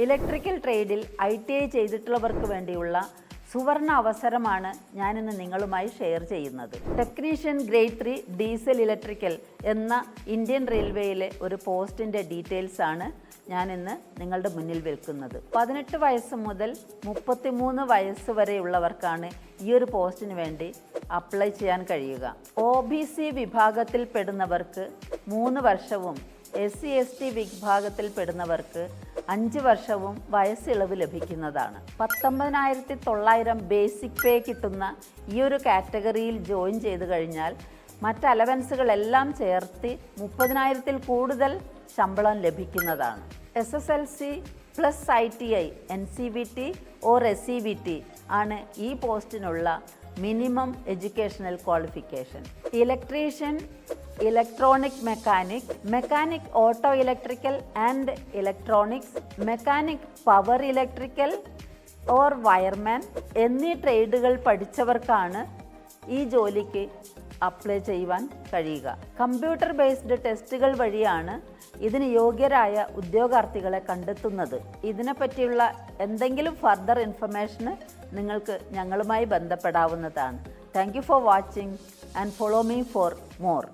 Electrical ട്രേഡിൽ I T I ചെയ്തിട്ടുള്ളവർക്ക് വേണ്ടിയുള്ള സുവർണ അവസരമാണ് ഞാനിന്ന് നിങ്ങളുമായി ഷെയർ ചെയ്യുന്നത്. Technician grade three diesel electrical എന്ന ഇന്ത്യൻ റെയിൽവേയിലെ ഒരു പോസ്റ്റിന്റെ ഡീറ്റെയിൽസ് ആണ് ഞാനിന്ന് നിങ്ങളുടെ മുന്നിൽ വിൽക്കുന്നത്. പതിനെട്ട് വയസ്സ് മുതൽ മുപ്പത്തിമൂന്ന് വയസ്സ് വരെയുള്ളവർക്കാണ് ഈ ഒരു പോസ്റ്റിന് വേണ്ടി അപ്ലൈ ചെയ്യാൻ കഴിയുക. ഒ ബി സി വിഭാഗത്തിൽ പെടുന്നവർക്ക് മൂന്ന് വർഷവും എസ് സി എസ് ടി വിഭാഗത്തിൽപ്പെടുന്നവർക്ക് അഞ്ച് വർഷവും വയസ്സിളവ് ലഭിക്കുന്നതാണ്. പത്തൊമ്പതിനായിരത്തി തൊള്ളായിരം ബേസിക് പേ കിട്ടുന്ന ഈ ഒരു കാറ്റഗറിയിൽ ജോയിൻ ചെയ്തു കഴിഞ്ഞാൽ മറ്റ് അലവൻസുകളെല്ലാം ചേർത്ത് മുപ്പതിനായിരത്തിൽ കൂടുതൽ ശമ്പളം ലഭിക്കുന്നതാണ്. S S L C plus I T I N C V T or S C V T ആണ് ഈ പോസ്റ്റിനുള്ള minimum educational qualification. Electrician electronic mechanic mechanic auto electrical and electronics mechanic power electrical or wireman എന്നീ ട്രേഡുകൾ പഠിച്ചവർക്കാണ് ഈ ജോലിക്ക് apply ചെയ്യുവാൻ കഴിയുക. Computer based ടെസ്റ്റുകൾ വഴിയാണ് ഇതിന് യോഗ്യരായ ഉദ്യോഗാർത്ഥികളെ കണ്ടെത്തുന്നത്. ഇതിനെപ്പറ്റിയുള്ള എന്തെങ്കിലും ഫർദർ ഇൻഫർമേഷന് നിങ്ങൾക്ക് ഞങ്ങളുമായി ബന്ധപ്പെടാവുന്നതാണ്. Thank for watching and follow me for more